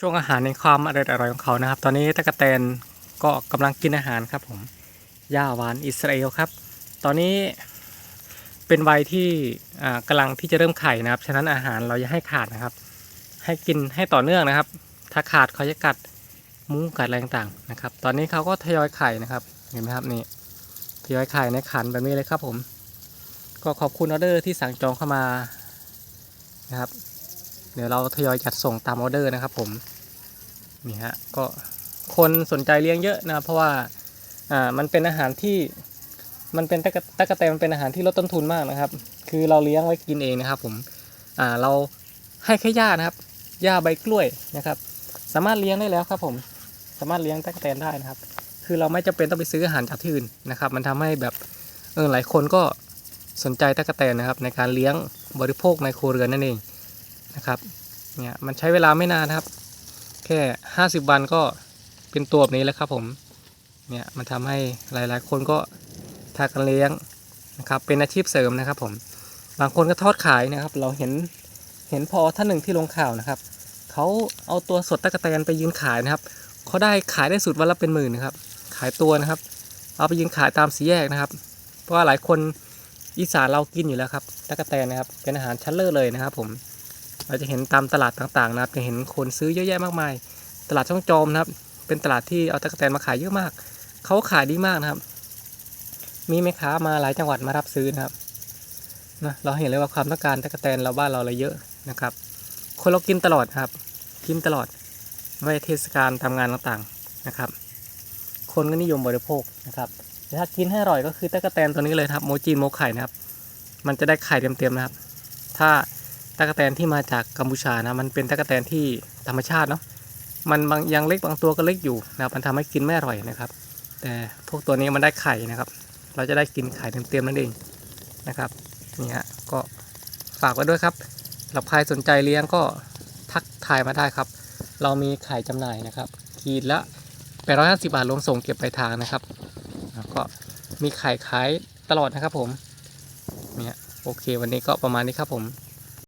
ช่วงอาหารในความอร่อยอร่อยของเขานะครับ ตอนนี้ตะกะแตนก็กำลังกินอาหารครับผมย่าหวานอิสราเอลครับ ตอนนี้เป็นวัยที่อ่ากำลังที่จะเริ่มไข่นะครับ ฉะนั้นอาหารเราอย่าให้ขาดนะครับ ให้กินให้ต่อเนื่องนะครับ ถ้าขาดเขาจะกัดมุ้งกัดอะไรต่างๆนะครับ ตอนนี้เขาก็ทยอยไข่นะครับ เห็นไหมครับนี่ทยอยไข่ในขันแบบนี้เลยครับผม ก็ขอบคุณออเดอร์ที่สั่งจองเข้ามานะครับ เดี๋ยวเราทยอยจัดส่งตามออเดอร์นะครับผมนี่ฮะก็คนสนใจเลี้ยงเยอะนะเพราะว่าอ่ามันเป็นอาหารที่มันเป็นตะกตะกะแตนมันเป็นอาหารที่ลดต้นทุนมากนะครับ คือเราเลี้ยงไว้กินเองนะครับผมอ่าเราให้แค่หญ้านะครับหญ้าใบกล้วยนะครับ สามารถเลี้ยงได้แล้วครับผมสามารถเลี้ยงตะกะแตนได้นะครับ คือเราไม่จำเป็นต้องไปซื้ออาหารจากที่อื่นนะครับ มันทำให้แบบเออหลายคนก็สนใจตะกะแตนนะครับ ในการเลี้ยงบริโภคในครัวเรือนนั่นเอง นะครับเนี่ยมันใช้เวลาไม่นานครับ แค่ 50 วันก็เป็นตัวแบบนี้แล้วครับผมเนี่ยมันทำให้หลายๆ คนก็ทากันเลี้ยงนะครับเป็นอาชีพเสริมนะครับผมบางคนก็ทอดขายนะครับ เราเห็นเห็นพอท่านหนึ่งที่ลงข่าวนะครับเขาเอาตัวสดตะกะแตนไปยืนขายนะครับเขาได้ขายได้สุดวันละเป็นหมื่นนะครับ ขายตัวนะครับ เอาไปยืนขายตามสีแยกนะครับ เพราะว่าหลายคนอีสานเรากินอยู่แล้วครับตะกะแตนนะครับเป็นอาหารชั้นเลิศเลยนะครับผม เราจะเห็นตามตลาดต่างๆนะครับ จะเห็นคนซื้อเยอะแยะมากมาย ตลาดช่องจอมนะครับ เป็นตลาดที่เอาตะกแตนมาขายเยอะมาก เขาขายดีมากนะครับ มีแม่ค้ามาหลายจังหวัดมารับซื้อนะครับนะเราเห็นเลยว่าความต้องการตะกแตนเราบ้านเราเลยเยอะนะครับ คนเรากินตลอดครับ กินตลอดไม่ว่าเทศกาลทำงานต่างๆนะครับ คนก็นิยมบริโภคนะครับแต่ถ้ากินให้อร่อยก็คือตะกแตนตัวนี้เลยครับ โมจินโมไข่นะครับ มันจะได้ไข่เต็มๆนะครับ ถ้า ตะกแตนที่มาจากกัมพูชานะมันเป็นตะกแตนที่ธรรมชาติเนาะมันบางยังเล็กบางตัวก็เล็กอยู่นะมันทำให้กินไม่อร่อยนะครับ แต่พวกตัวนี้มันได้ไข่นะครับ เราจะได้กินไข่เต็มๆนั่นเองนะครับนี่ฮะก็ฝากไว้ด้วยครับสำหรับใครสนใจเลี้ยงก็ทักทายมาได้ครับ เรามีไข่จำหน่ายนะครับขีดละ850บาทรวมส่งเก็บปลายทางนะครับแล้วก็มีไข่ขายตลอดนะครับผมเนี่ยโอเค วันนี้ก็ประมาณนี้ครับผม